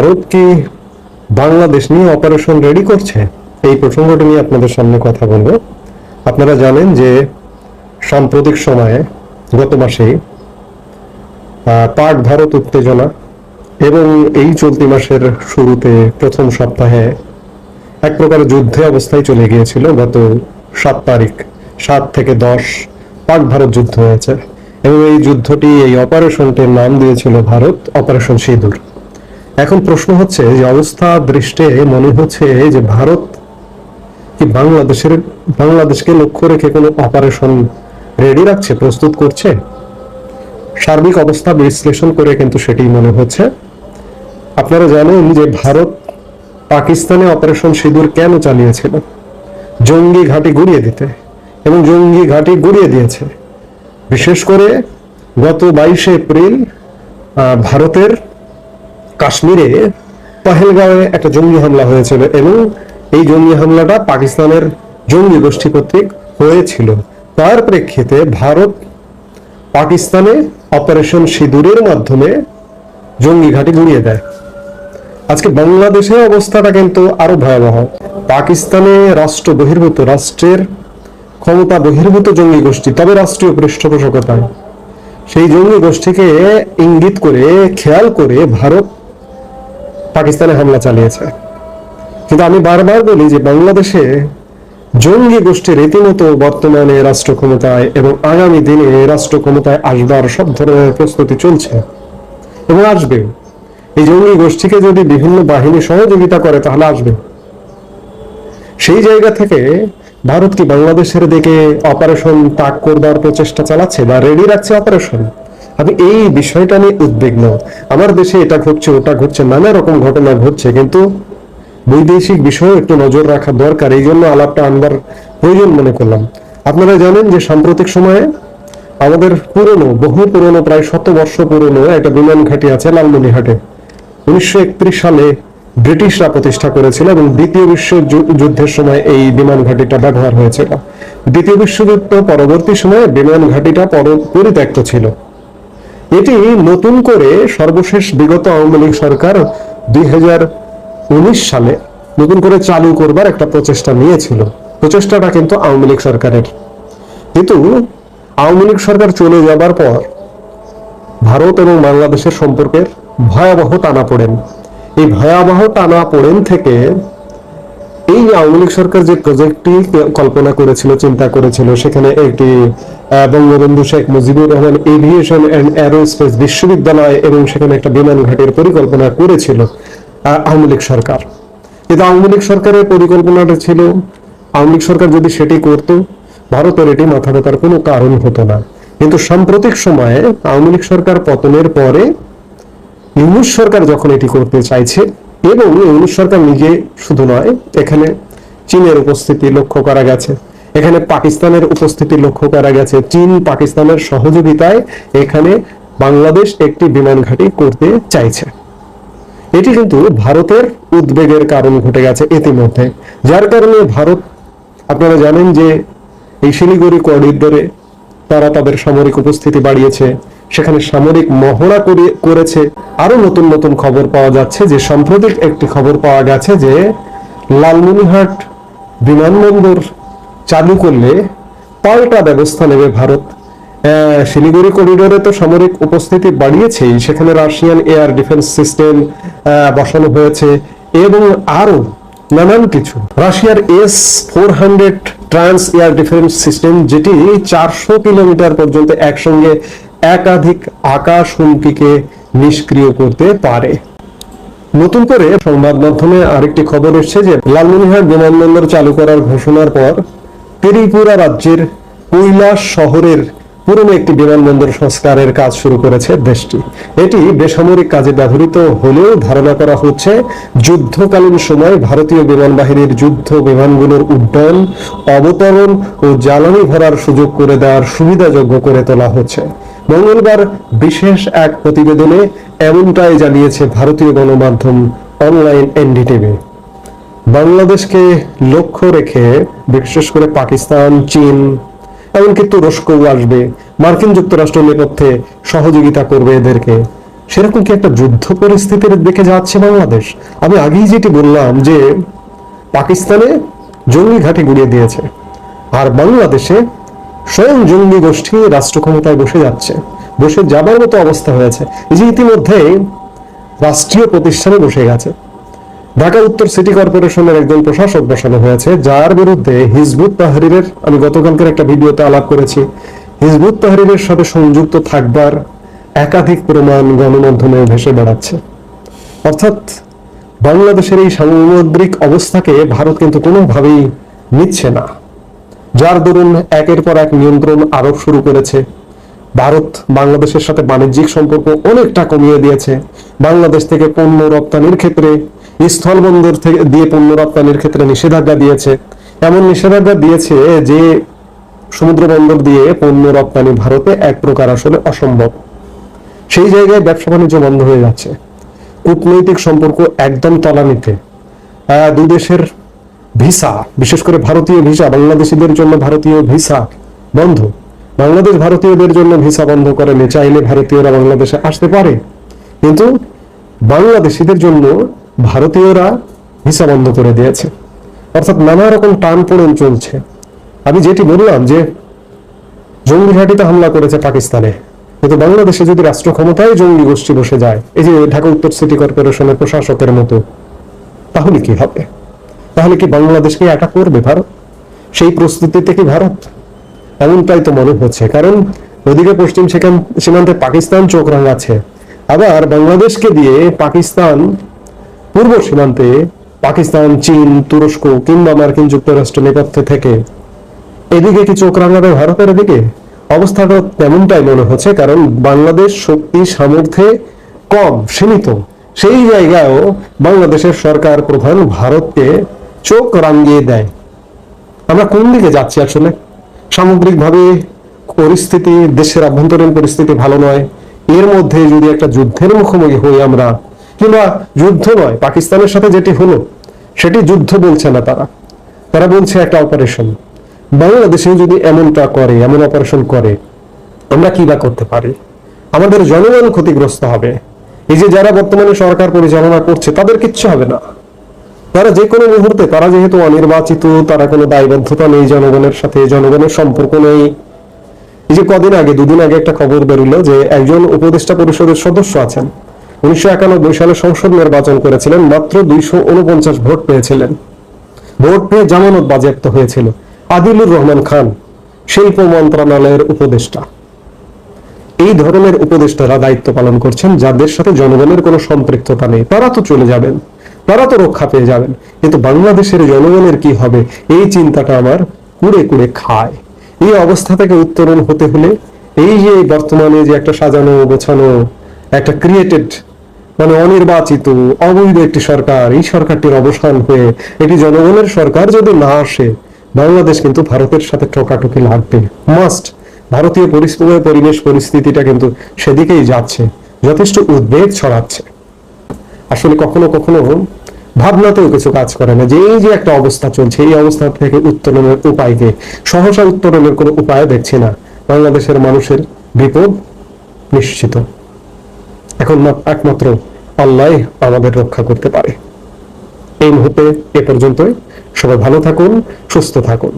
ভারত কি বাংলাদেশ নিয়ে operation ready করছে? এই প্রসঙ্গটি নিয়ে আপনাদের সামনে কথা বলব। আপনারা জানেন যে সাম্প্রতিক সময়ে গত আহ, পাক ভারত উত্তেজনা এবং এই চলতি মাসের শুরুতে প্রথম সপ্তাহে এক প্রকার যুদ্ধে অবস্থায় চলে গিয়েছিল। গত সাত তারিখ সাত থেকে দশ পাক ভারত যুদ্ধ হয়েছে এবং এই যুদ্ধটি এই অপারেশনটির নাম দিয়েছিল ভারত অপারেশন সিঁদুর। এখন প্রশ্ন হচ্ছে যে অবস্থা দৃষ্টে মনে হচ্ছে যে ভারত কি বাংলাদেশের, বাংলাদেশকে লক্ষ্য রেখে কোনো অপারেশন রেডি রাখছে, প্রস্তুত করছে? সার্বিক অবস্থা বিশ্লেষণ করে কিন্তু সেটি মনে হচ্ছে। আপনারা জানেন যে ভারত পাকিস্তানে অপারেশন সিঁদুর কেন চালিয়েছিল? জঙ্গি ঘাঁটি গুড়িয়ে দিতে। এবং জঙ্গি ঘাঁটি গুড়িয়ে দিয়েছে। বিশেষ করে গত বাইশে এপ্রিল ভারতের কাশ্মীরে পহেলগাঁওয়ে একটা জঙ্গি হামলা হয়েছিল এবং এই জঙ্গি হামলাটা পাকিস্তানের জঙ্গি গোষ্ঠী কর্তৃক হয়েছিল। তার প্রেক্ষিতে ভারত পাকিস্তানে অপারেশন সিঁদুরের মাধ্যমে জঙ্গি ঘাঁটি গুড়িয়ে দেয়। আজকে বাংলাদেশের অবস্থাটা কিন্তু আরও ভয়াবহ। পাকিস্তানে রাষ্ট্র বহির্ভূত, রাষ্ট্রের ক্ষমতা বহির্ভূত জঙ্গি গোষ্ঠী, তবে রাষ্ট্রীয় পৃষ্ঠপোষকতায় সেই জঙ্গি গোষ্ঠীকে ইঙ্গিত করে, খেয়াল করে ভারত পাকিস্তানে হামলা চালিয়েছে। কিন্তু আমি বারবার বলি যে বাংলাদেশে জঙ্গি গোষ্ঠী রীতিমতো বর্তমানে রাষ্ট্র ক্ষমতায় এবং আগামী দিনে রাষ্ট্র ক্ষমতায় আসবার সব ধরনের প্রস্তুতি চলছে এবং আসবে। এই জঙ্গি গোষ্ঠীকে যদি বিভিন্ন বাহিনী সহযোগিতা করে, তাহলে আসবে। সেই জায়গা থেকে ভারত কি বাংলাদেশের দিকে অপারেশন তাক করবার প্রচেষ্টা চালাচ্ছে বা রেডি রাখছে অপারেশন আমি এই বিষয়টা নিয়ে উদ্বিগ্ন। আমার দেশে এটা ঘটছে, ওটা ঘটছে, নানা রকম ঘটনা ঘটছে, কিন্তু বৈদেশিক বিষয়ে একটু নজর রাখা দরকার। এই জন্য আলাপটা আনবার প্রয়োজন মনে করলাম। আপনারা জানেন যে সাম্প্রতিক সময়ে আমাদের পুরনো, বহু পুরনো, প্রায় শত বর্ষ পুরনো একটা বিমান ঘাঁটি আছে লালমনিহাটে উনিশশো একত্রিশ সালে ব্রিটিশরা প্রতিষ্ঠা করেছিল এবং দ্বিতীয় বিশ্ব যুদ্ধের সময় এই বিমান ঘাঁটিটা ব্যবহার হয়েছিল। দ্বিতীয় বিশ্বযুদ্ধ পরবর্তী সময়ে বিমান ঘাঁটিটা পর- পরিত্যক্ত ছিল। এটি নতুন করে সর্বশেষ বিগত আওয়ামী লীগ সরকার দুই সালে নতুন করে চালু করবার একটা প্রচেষ্টা নিয়েছিল। প্রচেষ্টাটা কিন্তু আওয়ামী লীগ সরকারের। কিন্তু আওয়ামী লীগ সরকার চলে যাবার পর ভারত এবং বাংলাদেশের সম্পর্কের ভয়াবহ টানা পড়েন। এই ভয়াবহ টানা পড়েন থেকে এই আওয়ামী লীগ সরকার যে প্রজেক্টটি কল্পনা করেছিল, চিন্তা করেছিল, সেখানে একটি Bangabandhu Sheikh Mujibur Rahman aviation and aerospace বিশ্ববিদ্যালয় এবং সেখানে একটা বিমান ঘাটের পরিকল্পনা করেছিল আওয়ামী লীগ সরকার। কিন্তু আওয়ামী লীগ সরকারের পরিকল্পনাটা ছিল, আওয়ামী লীগ সরকার যদি সেটি করত, ভারতের এটি মাথা ব্যথার কোনো কারণ হতো না। কিন্তু সাম্প্রতিক সময়ে আওয়ামী লীগ সরকার পতনের পরে ইউনুস সরকার যখন এটি করতে চাইছে এবং ইউনুস সরকার নিজে শুধু নয়, এখানে চীনের উপস্থিতি লক্ষ্য করা গেছে, এখানে পাকিস্তানের উপস্থিতি লক্ষ্য করা গেছে, চীন পাকিস্তানের সহযোগিতায় এখানে বাংলাদেশ একটি বিমান ঘাঁটি করতে চাইছে। এটি কিন্তু ভারতের উদ্বেগের কারণ ঘটে গেছে ইতিমধ্যে, যার কারণে ভারত, আপনারা জানেন যে এই শিলিগুড়ি করিডোরে তারা তাদের সামরিক উপস্থিতি বাড়িয়েছে সেখানে সামরিক মহড়া করে- করেছে। আরও নতুন নতুন খবর পাওয়া যাচ্ছে যে, সাম্প্রতিক একটি খবর পাওয়া গেছে যে লালমনিরহাট বিমানবন্দর চালু করলে পাল্টা ব্যবস্থা নেবে ভারত। শিলিগুড়ি করিডোরে তো সামরিক উপস্থিতি বাড়িয়েছেই, সেখানে রাশিয়ান এয়ার ডিফেন্স সিস্টেম বসানো হয়েছে এবং আরও নানান কিছু। রাশিয়ার S four hundred trans air defence system, যেটি চারশো কিলোমিটার পর্যন্ত একসঙ্গে একাধিক আকাশ হুমকিকে নিষ্ক্রিয় করতে পারে। নতুন করে সংবাদ মাধ্যমে আরেকটি খবর এসেছে যে, লালমনিরহাট বিমানবন্দর চালু করার ঘোষণার পর ত্রিপুরা রাজ্যের কৈলাস শহরের পুরনো একটি বিমানবন্দর সংস্কারের কাজ শুরু করেছে দেশটি। এটি বেসামরিক কাজে ব্যবহৃত হলেও ধারণা করা হচ্ছে, যুদ্ধকালীন সময় ভারতীয় বিমান বাহিনীর যুদ্ধ বিমানগুলোর উড্ডয়ন, অবতরণ ও জ্বালানি ভরার সুযোগ করে দেওয়ার সুবিধাযোগ্য করে তোলা হচ্ছে। মঙ্গলবার বিশেষ এক প্রতিবেদনে এমনটাই জানিয়েছে ভারতীয় গণমাধ্যম অনলাইন এনডিটিভি। বাংলাদেশকে লক্ষ্য রেখে, বিশেষ করে পাকিস্তান, চীন, এমনকি তুরস্কও আসবে। মার্কিন যুক্তরাষ্ট্র নেপথ্যে সহযোগিতা করবে এদেরকে। সেরকম কি একটা যুদ্ধ পরিস্থিতির দিকে যাচ্ছে বাংলাদেশ? আমি আগেই যেটি বললাম যে, পাকিস্তানে জঙ্গি ঘাঁটি গুড়িয়ে দিয়েছে। আর বাংলাদেশে স্বয়ং জঙ্গি গোষ্ঠী রাষ্ট্র ক্ষমতায় বসে যাচ্ছে। বসে যাবার মতো অবস্থা হয়েছে। এই যে ইতিমধ্যে রাষ্ট্রীয় প্রতিষ্ঠানে বসে গেছে। ঢাকা উত্তর সিটি কর্পোরেশনের একজন প্রশাসক বসানো হয়েছে, যার বিরুদ্ধে হিজবুত তাহরিরের, আমি গতকালকের একটা ভিডিওতে আলাপ করেছি, হিজবুত তাহরিরের সাথে সংযুক্ত থাকবার একাধিক প্রমাণ গণমাধ্যমে ভেসে বেড়াচ্ছে। অর্থাৎ বাংলাদেশের এই সামুদ্রিক অবস্থাকে ভারত কিন্তু কোনোভাবেই নিচ্ছে না। যার দরুন একের পর এক নিয়ন্ত্রণ আরোপ শুরু করেছে। ভারত বাংলাদেশের সাথে বাণিজ্যিক সম্পর্ক অনেকটা কমিয়ে দিয়েছে। বাংলাদেশ থেকে পণ্য রপ্তানির ক্ষেত্রে, স্থলবন্দর থেকে দিয়ে পণ্য রপ্তানির ক্ষেত্রে নিষেধাজ্ঞা দিয়েছে। এমন নিষেধাজ্ঞা দিয়েছে যে, সমুদ্র বন্দর দিয়ে পণ্য রপ্তানি ভারতে এক প্রকার আসলে অসম্ভব। সেই জায়গায় ব্যবসা বাণিজ্য বন্ধ হয়ে যাচ্ছে। কূটনৈতিক সম্পর্ক একদম তলানিতে। দুই দেশের ভিসা, বিশেষ করে ভারতীয় ভিসা, বাংলাদেশিদের জন্য ভারতীয় ভিসা বন্ধ। বাংলাদেশ ভারতীয়দের জন্য ভিসা বন্ধ করে করেনি চাইলে ভারতীয়রা বাংলাদেশে আসতে পারে। কিন্তু বাংলাদেশিদের জন্য ভারতীয়রা ভিসা বন্ধ করে দিয়েছে। অর্থাৎ নানা রকম টান পোড়েন চলছে। আমি যেটি বললাম যে, জঙ্গি ঘাঁটিতে হামলা করেছে পাকিস্তানে। কিন্তু বাংলাদেশে যদি রাষ্ট্র ক্ষমতায় জঙ্গি গোষ্ঠী বসে যায়, এই যে ঢাকা উত্তর সিটি কর্পোরেশনের প্রশাসকের মতো, তাহলে কি হবে? তাহলে কি বাংলাদেশকে একা করবে ভারত? সেই প্রস্তুতিতে কি ভারত? এমনটাই তো মনে হচ্ছে, কারণ ওদিকে পশ্চিম সেখান, সীমান্তে পাকিস্তান চোখ রাঙাচ্ছে, আবার বাংলাদেশকে দিয়ে পাকিস্তান পূর্ব সীমান্তে পাকিস্তান, চীন, তুরস্ক কিংবা মার্কিন যুক্তরাষ্ট্র নেপথ্যে থেকে। এদিকে কি চোখ রাঙাবে ভারতের এদিকে অবস্থাটা তেমনটাই মনে হচ্ছে, কারণ বাংলাদেশ শক্তি সামর্থ্যে কম, সীমিত। সেই জায়গায়ও বাংলাদেশের সরকার প্রধান ভারতকে চোখ রাঙিয়ে দেয়। আমরা কোন দিকে যাচ্ছি আসলে? সামগ্রিকভাবে পরিস্থিতি, দেশের আভ্যন্তরীণ পরিস্থিতি ভালো নয়। এর মধ্যে যদি একটা যুদ্ধের মুখোমুখি হই আমরা, কিংবা যুদ্ধ নয়, পাকিস্তানের সাথে যেটি হলো, সেটি যুদ্ধ বলছে না তারা। তারা বলছে একটা অপারেশন বাংলাদেশে যদি এমনটা করে, এমন অপারেশন করে, আমরা কি বা করতে পারি? আমাদের জনগণ ক্ষতিগ্রস্ত হবে। এই যে যারা বর্তমানে সরকার পরিচালনা করছে, তাদের কিচ্ছু হবে না। তারা যে কোনো মুহূর্তে, তারা যেহেতু অনির্বাচিত, তারা কোনো দায়বদ্ধতা নেই জনগণের সাথে, জনগণের সম্পর্ক নেই। এই যে কদিন আগে, দুদিন আগে একটা খবর বেরোলো যে একজন উপদেষ্টা পরিষদের সদস্য আছেন। উনিশশো একানব্বই সালে সংসদ নির্বাচন করেছিলেন, মাত্র দুইশো উনপঞ্চাশ ভোট পেয়েছিলেন। ভোট পেয়ে জামানত বাজেয়াপ্ত হয়েছিল আদিলুর রহমান খান, শিল্প মন্ত্রণালয়ের উপদেষ্টা। এই ধরনের উপদেষ্টারা দায়িত্ব পালন করছেন, যাদের সাথে জনগণের কোনো সম্পৃক্ততা নেই। তারা তো চলে যাবেন। তারা তো রক্ষা পেয়ে যাবেন। কিন্তু বাংলাদেশের জনগণের কি হবে? এই চিন্তাটা আমার কুড়ে কুড়ে খায়। এই অবস্থা থেকে উত্তরণ হতে হলে এই যে বর্তমানে যে একটা সাজানো, গোছানো, একটা ক্রিয়েটেড মানে অনির্বাচিত, অবৈধ একটি সরকার, এই সরকারটির অবসান হয়ে এটি জনগণের সরকার যদি না আসে, বাংলাদেশ কিন্তু ভারতের সাথে ঠোকাঠুকি লাগবে। মাস্ট ভারতীয় পরিস্থিতি, পরিবেশ পরিস্থিতিটা কিন্তু সেদিকেই যাচ্ছে। যথেষ্ট উদ্বেগ ছড়াচ্ছে। আসলে কখনো কখনো ভাবনাতেও কিছু কাজ করে না যে এই যে একটা অবস্থা চলছে, এই অবস্থা থেকে উত্তরণের উপায়কে সহসা উত্তরণের কোনো উপায় দেখছি না। বাংলাদেশের মানুষের বিপদ নিশ্চিত। এখন একমাত্র আল্লাহ আমাদের রক্ষা করতে পারে। এই মুহূর্তে এ পর্যন্তই। সবাই ভালো থাকুন, সুস্থ থাকুন।